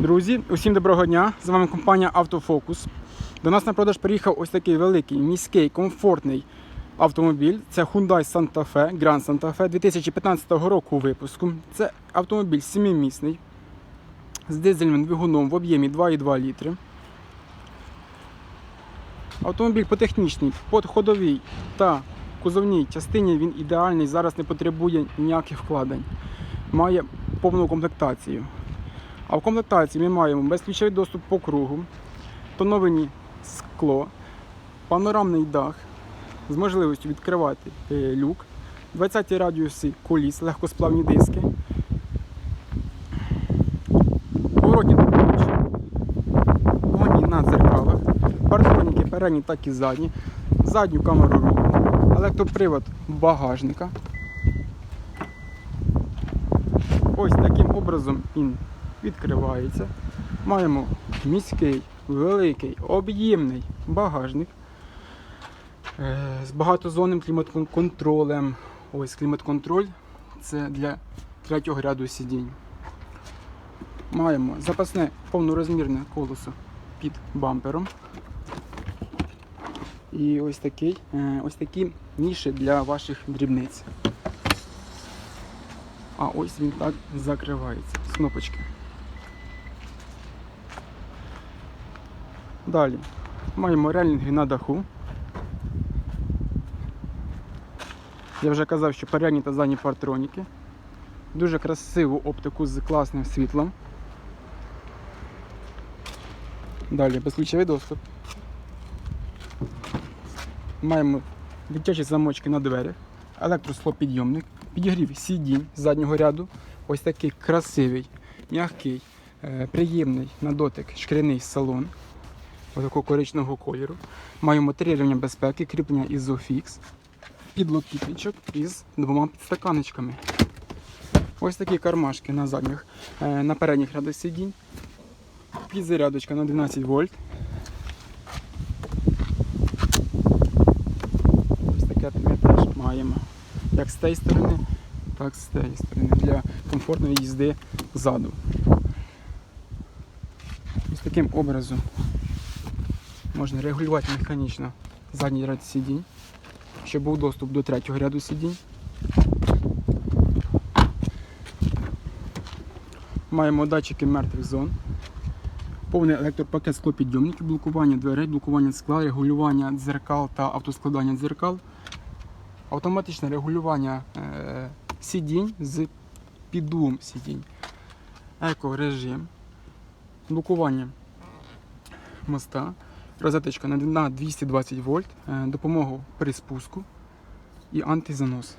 Друзі, усім доброго дня! З вами компанія Автофокус. До нас на продаж приїхав ось такий великий, міський, комфортний автомобіль. Це Hyundai Santa Fe, Grand Santa Fe 2015 року випуску. Це автомобіль семимісний з дизельним двигуном в об'ємі 2,2 літри. Автомобіль по технічній, по ходовій та кузовній частині він ідеальний, зараз не потребує ніяких вкладень. Має повну комплектацію. А в комплектації ми маємо безключовий доступ по кругу, тоновані скло, панорамний дах з можливістю відкривати е, люк, 20 радіуси коліс, легкосплавні диски, поворотні допомогу, вогні на дзеркалах, партроніки передні, так і задні, задню камеру руху, електропривод багажника. Ось таким образом він відкривається. Маємо міський, великий, об'ємний багажник е, з багатозонним клімат-контролем. Ось клімат-контроль це для третього ряду сидінь. Маємо запасне повнорозмірне колесо під бампером. І ось такий, е, ось такі ніші для ваших дрібниць. А ось він так закривається з кнопочки. Далі маємо релінги на даху. Я вже казав, що передні та задні партроніки. Дуже красиву оптику з класним світлом. Далі безключовий доступ. Маємо дитячі замочки на дверях, електрослопідйомник, підігрів сидінь заднього ряду. Ось такий красивий, м'який, е, приємний на дотик шкіряний салон такого коричневого кольору. Маємо три рівня безпеки, кріплення Isofix, підлокітничок із двома підстаканечками. Ось такі кармашки на задніх, е, на передніх рядах сидінь. Підзарядочка на 12 вольт. Ось таке ми теж маємо. Як з тієї сторони, так з тієї сторони. Для комфортної їзди ззаду. Ось таким образом можна регулювати механічно задній ряд сидінь, щоб був доступ до третього ряду сидінь. Маємо датчики мертвих зон. Повний електропакет склопідйомників, блокування дверей, блокування скла, регулювання дзеркал та автоскладання дзеркал, автоматичне регулювання е, сидінь з піддувом сидінь, екорежим, блокування моста, розеточка на- на 220 вольт, е, допомогу при спуску і антизанос.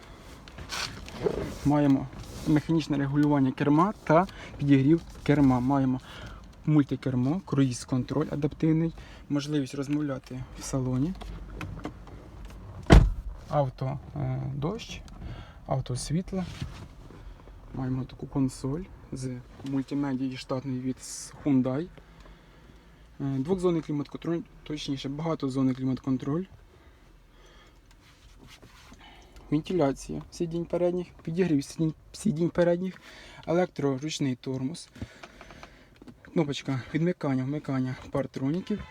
Маємо механічне регулювання керма та підігрів керма. Маємо мультикермо, круїз контроль адаптивний, можливість розмовляти в салоні, авто е, авто світло. Маємо таку консоль з мультимедією штатний від Hyundai. Е, Двохзонний клімат-контроль, точніше, багатозонний клімат-контроль. Вентиляція сидінь передніх, підігрів сидінь, сидінь передніх, електроручний тормоз, кнопочка відмикання, вмикання партроніків,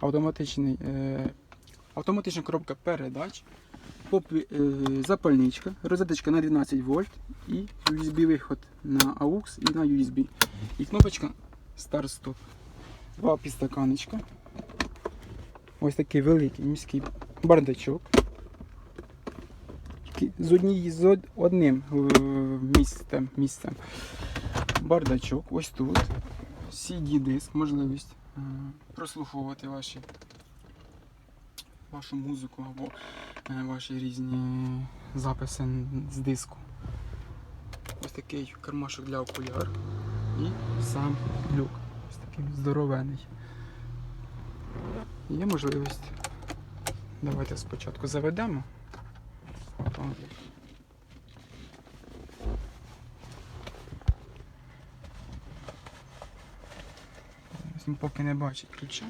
автоматичний, е, автоматична коробка передач, попі- е, запальничка, розеточка на 12 вольт і USB-виход на AUX і на USB. І кнопочка старт-стоп. Два підстаканечка. Ось такий великий міський бардачок. З однією з одним е, місцем, місцем. Бардачок, ось тут. CD-диск, можливість е, прослуховувати ваші, вашу музику або е, ваші різні записи з диску. Ось такий кармашок для окуляр і сам люк. Ось такий здоровений. Є можливість. Давайте спочатку заведемо. Він поки не бачить ключа.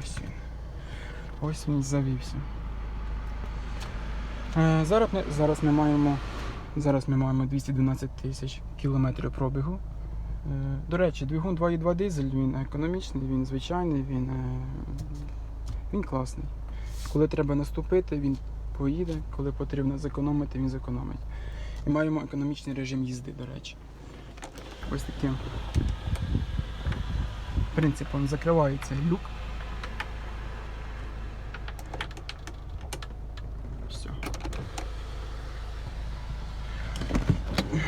Ось він. Ось він завівся. Е, Зараз ми, зараз ми маємо Зараз ми маємо 212 тисяч кілометрів пробігу. Е, До речі, двигун 2.2 дизель, він економічний, він звичайний, він, е, він класний. Коли треба наступити, він поїде, коли потрібно зекономити, він зекономить. І маємо економічний режим їзди, до речі. Ось таким принципом закривається люк.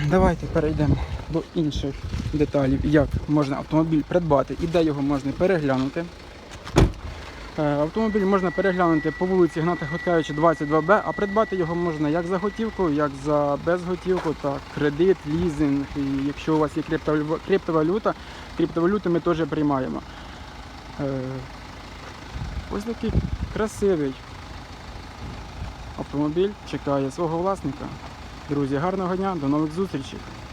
Давайте перейдемо до інших деталей, як можна автомобіль придбати і де його можна переглянути. Е, Автомобіль можна переглянути по вулиці Гната Хоткевича 22Б, а придбати його можна як за готівку, як за безготівку, так, кредит, лізинг. І якщо у вас є криптовалюта, криптовалюту ми теж приймаємо. Е, Ось такий красивий автомобіль чекає свого власника. Друзі, гарного дня, до нових зустрічей!